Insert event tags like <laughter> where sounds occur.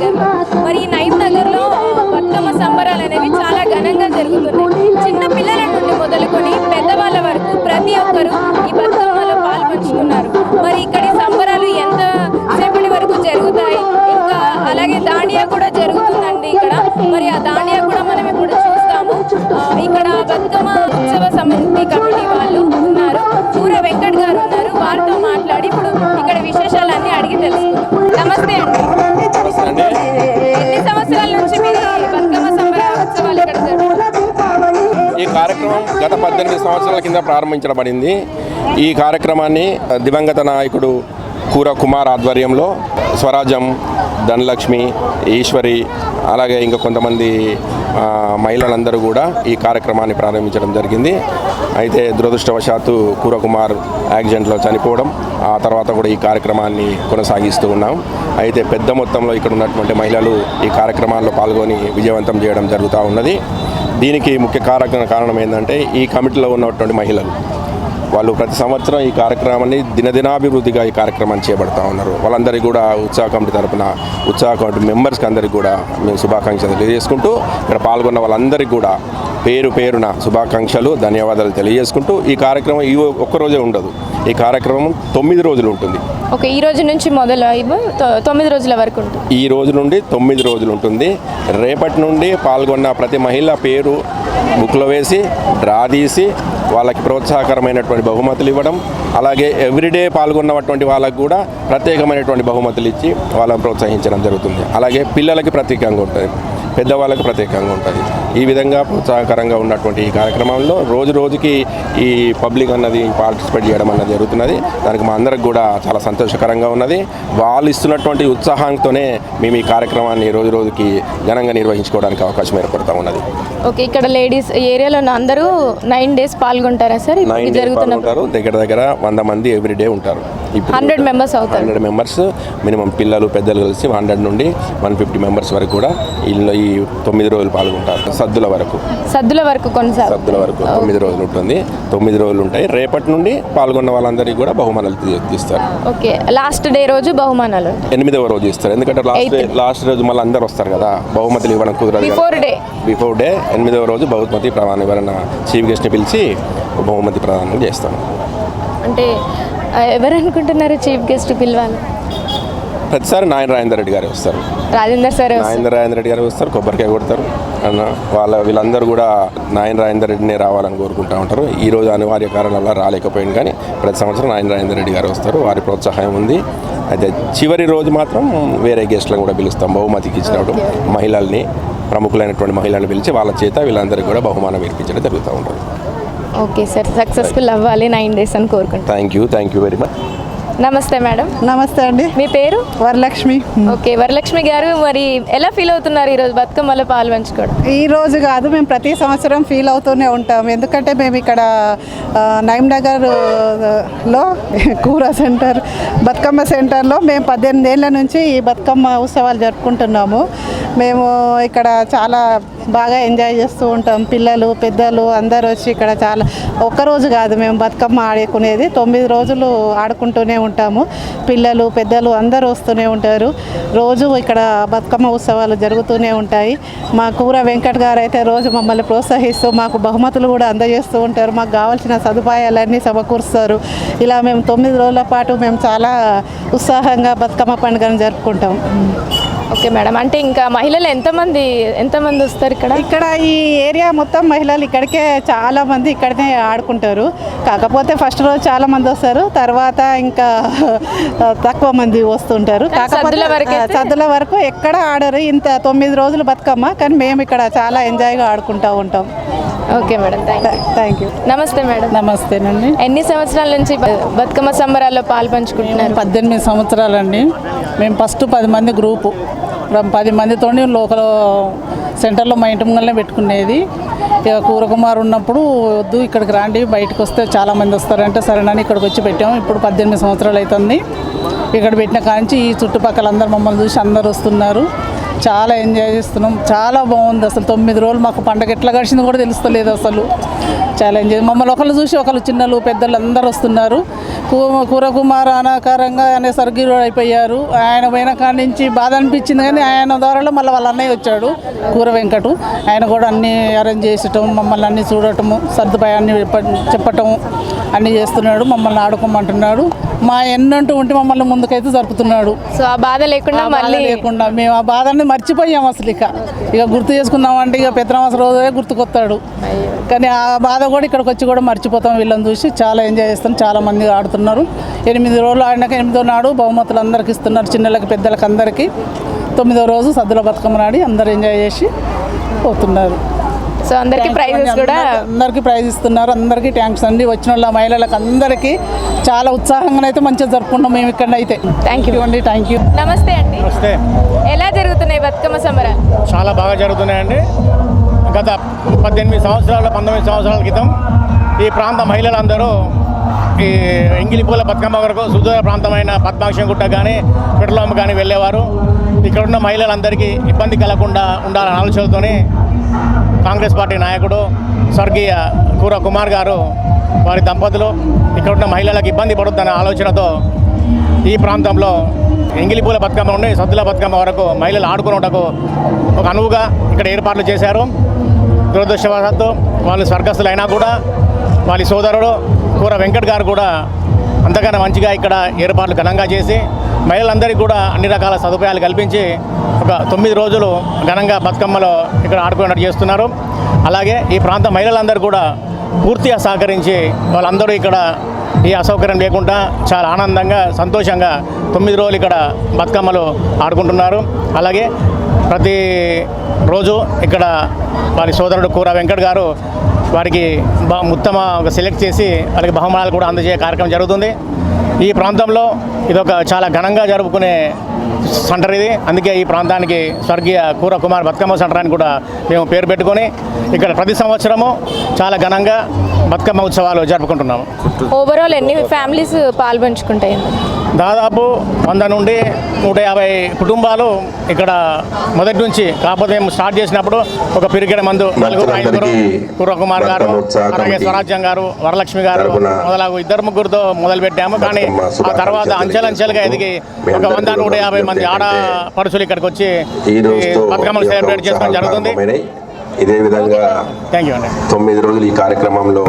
నగర్లో మరి ఈ నైట్ నగర్లో బతుకమ్మ సంబరాలు అనేవి చాలా ఘనంగా జరుగుతున్నాయి. చిన్న పిల్లల నుండి మొదలుకొని పెద్దవాళ్ళ వరకు ప్రతి ఒక్కరూ కార్యక్రమం గత పద్దెనిమిది సంవత్సరాల కింద ప్రారంభించబడింది. ఈ కార్యక్రమాన్ని దివంగత నాయకుడు కూర కుమార్ ఆధ్వర్యంలో స్వరాజ్యం ధనలక్ష్మి ఈశ్వరి అలాగే ఇంకా కొంతమంది మహిళలందరూ కూడా ఈ కార్యక్రమాన్ని ప్రారంభించడం జరిగింది. అయితే దురదృష్టవశాత్తు కూరకుమార్ యాక్సిడెంట్లో చనిపోవడం ఆ తర్వాత కూడా ఈ కార్యక్రమాన్ని కొనసాగిస్తూ ఉన్నాం. అయితే పెద్ద మొత్తంలో ఇక్కడ ఉన్నటువంటి మహిళలు ఈ కార్యక్రమాల్లో పాల్గొని విజయవంతం చేయడం జరుగుతూ ఉన్నది. దీనికి ముఖ్య కారక కారణం ఏంటంటే ఈ కమిటీలో ఉన్నటువంటి మహిళలు. వాళ్ళు ప్రతి సంవత్సరం ఈ కార్యక్రమాన్ని దినదినాభివృద్ధిగా ఈ కార్యక్రమాన్ని చేపడతా ఉన్నారు. వాళ్ళందరికీ కూడా ఉత్సాహ కమిటీ తరపున ఉత్సాహ కమిటీ మెంబర్స్కి అందరికీ కూడా మేము శుభాకాంక్షలు తెలియజేసుకుంటూ ఇక్కడ పాల్గొన్న వాళ్ళందరికీ కూడా పేరు పేరున శుభాకాంక్షలు ధన్యవాదాలు తెలియజేసుకుంటూ ఈ కార్యక్రమం ఈ ఒక్కరోజే ఉండదు. ఈ కార్యక్రమం తొమ్మిది రోజులు ఉంటుంది. ఓకే ఈ రోజు నుంచి మొదలు తొమ్మిది రోజుల వరకు ఉంటుంది. ఈ రోజు నుండి తొమ్మిది రోజులు ఉంటుంది. రేపటి నుండి పాల్గొన్న ప్రతి మహిళ పేరు బుక్లో వేసి డ్రా తీసి వాళ్ళకి ప్రోత్సాహకరమైనటువంటి బహుమతులు ఇవ్వడం అలాగే ఎవ్రీడే పాల్గొన్నటువంటి వాళ్ళకు కూడా ప్రత్యేకమైనటువంటి బహుమతులు ఇచ్చి వాళ్ళని ప్రోత్సహించడం జరుగుతుంది. అలాగే పిల్లలకి ప్రత్యేకంగా ఉంటుంది పెద్దవాళ్ళకి ప్రత్యేకంగా ఉంటుంది. ఈ విధంగా ప్రోత్సాహకరంగా ఉన్నటువంటి ఈ కార్యక్రమంలో రోజు రోజుకి ఈ పబ్లిక్ అన్నది పార్టిసిపేట్ చేయడం అన్నది జరుగుతున్నది. దానికి మా అందరికి కూడా చాలా సంతోషకరంగా ఉన్నది. వాళ్ళు ఇస్తున్నటువంటి ఉత్సాహంతోనే మేము ఈ కార్యక్రమాన్ని రోజు రోజుకి ఘనంగా నిర్వహించుకోవడానికి అవకాశం ఏర్పడుతూ ఉన్నది. ఓకే ఇక్కడ లేడీస్ ఏరియాలో అందరూ నైన్ డేస్ పాల్గొంటారా సార్? నైన్ ఇది డేస్ జరుగుతున్న ఉంటారు దగ్గర దగ్గర వంద మంది ఎవ్రీడే ఉంటారు. హండ్రెడ్ మెంబర్స్ అవుతారు. హండ్రెడ్ మెంబర్స్ మినిమం పిల్లలు పెద్దలు కలిసి హండ్రెడ్ నుండి వన్ ఫిఫ్టీ మెంబర్స్ వరకు కూడా వీళ్ళు ఈ తొమ్మిది రోజులు పాల్గొంటారు. సద్దుల వరకు. సద్దుల వరకు కొనసాగు. సద్దుల వరకు తొమ్మిది రోజులు ఉంటుంది. తొమ్మిది రోజులు ఉంటాయి. రేపటి నుండి పాల్గొన్న వాళ్ళందరికీ కూడా బహుమానాలు తీస్తారు. ఓకే లాస్ట్ డే రోజు బహుమానాలు ఎనిమిదవ రోజు ఇస్తారు. ఎందుకంటే లాస్ట్ డే లాస్ట్ రోజు మళ్ళీ అందరు వస్తారు కదా. బహుమతులు ఇవ్వడం కుదరదు కదా. బిఫోర్ డే బిఫోర్ డే ఎనిమిదవ రోజు బహుమతి ప్రధానం ఎవరైనా చీఫ్ గెస్ట్ని పిలిచి బహుమతి ప్రదానం చేస్తాం. అంటే ఎవరు అనుకుంటున్నారు చీఫ్ గెస్ట్ పిలవాలి ప్రతిసారి నాయన రాజేందర్ రెడ్డి గారు వస్తారు. రాజేందర్ సార్ నాగేంద్ర రాజేంద్ర రెడ్డి గారు వస్తారు కొబ్బరికాయ కొడతారు. అన్న వాళ్ళ వీళ్ళందరూ కూడా నాయన రాజేందర్ రెడ్డినే రావాలని కోరుకుంటూ ఉంటారు. ఈ రోజు అనివార్య కారణాల రాలేకపోయింది కానీ ప్రతి సంవత్సరం నాయన రాజేంద్ర రెడ్డి గారు వస్తారు. వారి ప్రోత్సాహం ఉంది. అయితే చివరి రోజు మాత్రం వేరే గెస్ట్లను కూడా పిలుస్తాం బహుమతికి ఇచ్చినప్పుడు మహిళల్ని ప్రముఖులైనటువంటి మహిళలను పిలిచి వాళ్ళ చేత వీళ్ళందరికీ కూడా బహుమానం ఇప్పించడం జరుగుతూ ఉంటుంది. ఓకే సార్ సక్సెస్ఫుల్ అవ్వాలి నైన్ డేస్ అని కోరుకుంటాం thank you thank you very much నమస్తే మేడం. నమస్తే అండి. మీ పేరు? వరలక్ష్మి. ఓకే వరలక్ష్మి గారు మరి ఎలా ఫీల్ అవుతున్నారు ఈరోజు బతుకమ్మలో పాలు పంచుకోవడం? ఈ రోజు కాదు మేము ప్రతి సంవత్సరం ఫీల్ అవుతూనే ఉంటాం. ఎందుకంటే మేము ఇక్కడ నగర్లో కూర సెంటర్ బతుకమ్మ సెంటర్లో మేము పద్దెనిమిది ఏళ్ళ నుంచి ఈ బతుకమ్మ ఉత్సవాలు జరుపుకుంటున్నాము. మేము ఇక్కడ చాలా బాగా ఎంజాయ్ చేస్తూ ఉంటాం. పిల్లలు పెద్దలు అందరూ వచ్చి ఇక్కడ చాలా ఒక్కరోజు కాదు మేము బతుకమ్మ ఆడుకునేది. తొమ్మిది రోజులు ఆడుకుంటూనే ఉంటాము. పిల్లలు పెద్దలు అందరూ వస్తూనే ఉంటారు. రోజు ఇక్కడ బతుకమ్మ ఉత్సవాలు జరుగుతూనే ఉంటాయి. మా కూర వెంకట్ గారు అయితే రోజు మమ్మల్ని ప్రోత్సహిస్తూ మాకు బహుమతులు కూడా అందజేస్తూ ఉంటారు. మాకు కావాల్సిన సదుపాయాలన్నీ సమకూరుస్తారు. ఇలా మేము తొమ్మిది రోజుల పాటు మేము చాలా ఉత్సాహంగా బతుకమ్మ పండుగను జరుపుకుంటాం. Okay madam. అంటే ఇంకా మహిళలు ఎంతమంది ఎంతమంది వస్తారు ఇక్కడ? ఇక్కడ ఈ ఏరియా మొత్తం మహిళలు ఇక్కడికే చాలా మంది ఇక్కడనే ఆడుకుంటారు. కాకపోతే ఫస్ట్ రోజు చాలా మంది వస్తారు. తర్వాత ఇంకా <laughs> తక్కువ మంది వస్తుంటారు. కాకపోతే సద్దుల వరకు ఎక్కడ ఆడరు. ఇంత తొమ్మిది రోజులు బతుకమ్మ. కానీ మేము ఇక్కడ చాలా ఎంజాయ్గా ఆడుకుంటూ ఉంటాం. Okay madam thank you. నమస్తే మేడం. నమస్తేనండి ఎన్ని సంవత్సరాల నుంచి బతుకమ్మ సంబరాల్లో పాలు పంచుకుంటున్నారు పద్దెనిమిది సంవత్సరాలండి. మేము ఫస్ట్ పది మంది గ్రూపు. పది మందితో లోకల్ సెంటర్లో మా ఇంటి ముంగలనే పెట్టుకునేది. ఇక కూరకుమారు ఉన్నప్పుడు వద్దు ఇక్కడికి రాండి బయటకు వస్తే చాలామంది వస్తారంటే సరేనని ఇక్కడికి వచ్చి పెట్టాము. ఇప్పుడు పద్దెనిమిది సంవత్సరాలు అవుతుంది. ఇక్కడ పెట్టిన కాంచి ఈ చుట్టుపక్కల అందరు మమ్మల్ని చూసి అందరు వస్తున్నారు. చాలా ఎంజాయ్ చేస్తున్నాం. చాలా బాగుంది అసలు. తొమ్మిది రోజులు మాకు పండగ ఎట్లా గడిచింది కూడా తెలుస్తలేదు అసలు. చాలా ఎంజాయ్. మమ్మల్ని ఒకళ్ళు చూసి ఒకళ్ళు చిన్నలు పెద్దలు అందరూ వస్తున్నారు. కూ- కూరకుమార్ అనాకారంగా అనే సర్గీరు అయిపోయారు. ఆయన పోయిన కాడి నుంచి బాధ అనిపించింది కానీ ఆయన ద్వారాలో మళ్ళీ వాళ్ళ అన్నయ్య వచ్చాడు కూర వెంకటు. ఆయన కూడా అన్నీ అరేంజ్ చేసటం మమ్మల్ని అన్నీ చూడటము సర్దుపాయాన్ని చెప్పటం అన్నీ చేస్తున్నాడు. మమ్మల్ని ఆడుకోమంటున్నాడు. మా ఎన్నంటూ ఉంటే మమ్మల్ని ముందుకైతే జరుపుతున్నాడు. సో ఆ బాధ లేకుండా మళ్ళీ లేకుండా మేము ఆ బాధని మర్చిపోయాం అసలు ఇక. ఇక గుర్తు చేసుకుందామంటే ఇక పెద్దరామస రోజే గుర్తుకొస్తాడు. కానీ ఆ బాధ కూడా ఇక్కడికి వచ్చి కూడా మర్చిపోతాం వీళ్ళని చూసి. చాలా ఎంజాయ్ చేస్తాం. చాలా మంది ఆడుతున్నారు. ఎనిమిది రోజులు ఆడినాక ఎనిమిదో నాడు బహుమతులు అందరికి ఇస్తున్నారు. చిన్నలకి పెద్దలకి అందరికీ. తొమ్మిదో రోజు సద్దుల బతుకమ్మ నాడి అందరు ఎంజాయ్ చేసి పోతున్నారు. సో అందరికి ప్రైజెస్ కూడా అందరికీ ప్రైజ్ ఇస్తున్నారు. అందరికీ థ్యాంక్స్ అండి. వచ్చిన వాళ్ళ మహిళలకు అందరికీ చాలా ఉత్సాహంగా అయితే మంచిగా జరుపుకున్నాం మేము ఇక్కడ అయితే థ్యాంక్ యూ అండి థ్యాంక్ యూ నమస్తే అండి. వస్తే ఎలా జరుగుతున్నాయి బతుకమ్మ సంబరాలు? చాలా బాగా జరుగుతున్నాయండి. గత పద్దెనిమిది సంవత్సరాల పంతొమ్మిది సంవత్సరాల క్రితం ఈ ప్రాంత మహిళలందరూ ఈ ఎంగిలిపూల బతుకమ్మ వరకు సుదూర ప్రాంతమైన పద్మాక్షం గుట్ట కానీ పెట్రోలం కానీ వెళ్ళేవారు. ఇక్కడ ఉన్న మహిళలందరికీ ఇబ్బంది కలగకుండా ఉండాలనే ఆలోచనతోనే కాంగ్రెస్ పార్టీ నాయకుడు స్వర్గీయ కూర కుమార్ గారు వారి దంపతులు ఇక్కడ ఉన్న మహిళలకు ఇబ్బంది పడుతుందనే ఆలోచనతో ఈ ప్రాంతంలో ఎంగిలిపూల బతుకమ్మ నుండి సద్దుల బతుకమ్మ వరకు మహిళలు ఆడుకున్నటకు ఒక అనువుగా ఇక్కడ ఏర్పాట్లు చేశారు. దురదృష్టవశాత్తు వాళ్ళు స్వర్గస్థులైనా కూడా వాళ్ళ సోదరుడు కూర వెంకట్ గారు కూడా అంతకన్నా మంచిగా ఇక్కడ ఏర్పాట్లు ఘనంగా చేసి మహిళలందరికీ కూడా అన్ని రకాల సదుపాయాలు కల్పించి ఒక తొమ్మిది రోజులు ఘనంగా బతుకమ్మలో ఇక్కడ ఆడుకున్నట్టు చేస్తున్నారు. అలాగే ఈ ప్రాంత మహిళలందరూ కూడా పూర్తిగా సహకరించి వాళ్ళందరూ ఇక్కడ ఈ అసౌకర్యం లేకుండా చాలా ఆనందంగా సంతోషంగా తొమ్మిది రోజులు ఇక్కడ బతుకమ్మలు ఆడుకుంటున్నారు. అలాగే ప్రతి రోజు ఇక్కడ వారి సోదరుడు కూర వెంకట్ గారు వారికి బ- ఉత్తమ సెలెక్ట్ చేసి వాళ్ళకి బహుమానాలు కూడా అందజేయ కార్యక్రమం జరుగుతుంది. ఈ ప్రాంతంలో ఇదొక చాలా ఘనంగా జరుపుకునే సెంటర్ ఇది. అందుకే ఈ ప్రాంతానికి స్వర్గీయ కూర కుమార్ బతుకమ్మ సెంటర్ అని కూడా మేము పేరు పెట్టుకొని ఇక్కడ ప్రతి సంవత్సరము చాలా ఘనంగా బతుకమ్మ ఉత్సవాలు జరుపుకుంటున్నాము. ఓవరాల్ ఎన్ని ఫ్యామిలీస్ పాల్పంచుకుంటాయి? దాదాపు వంద నుండి నూట యాభై కుటుంబాలు ఇక్కడ మొదటి నుంచి కాకపోతే స్టార్ట్ చేసినప్పుడు ఒక పిరికెడ మందు నలుగురు ఐదుగురు కుర్రకుమార్ గారు అలాగే స్వరాజ్యం గారు వరలక్ష్మి గారు మొదలగు ఇద్దరు ముగ్గురుతో మొదలు పెట్టాము కానీ ఆ తర్వాత అంచెలంచెలుగా ఎదిగి ఒక వంద నూట యాభై మంది ఆడ పడుచులు ఇక్కడికి వచ్చి బతుకమ్మలు సెలబ్రేట్ చేసుకోవడం జరుగుతుంది. ఇదే విధంగా థ్యాంక్ యూ అండి తొమ్మిది రోజులు ఈ కార్యక్రమంలో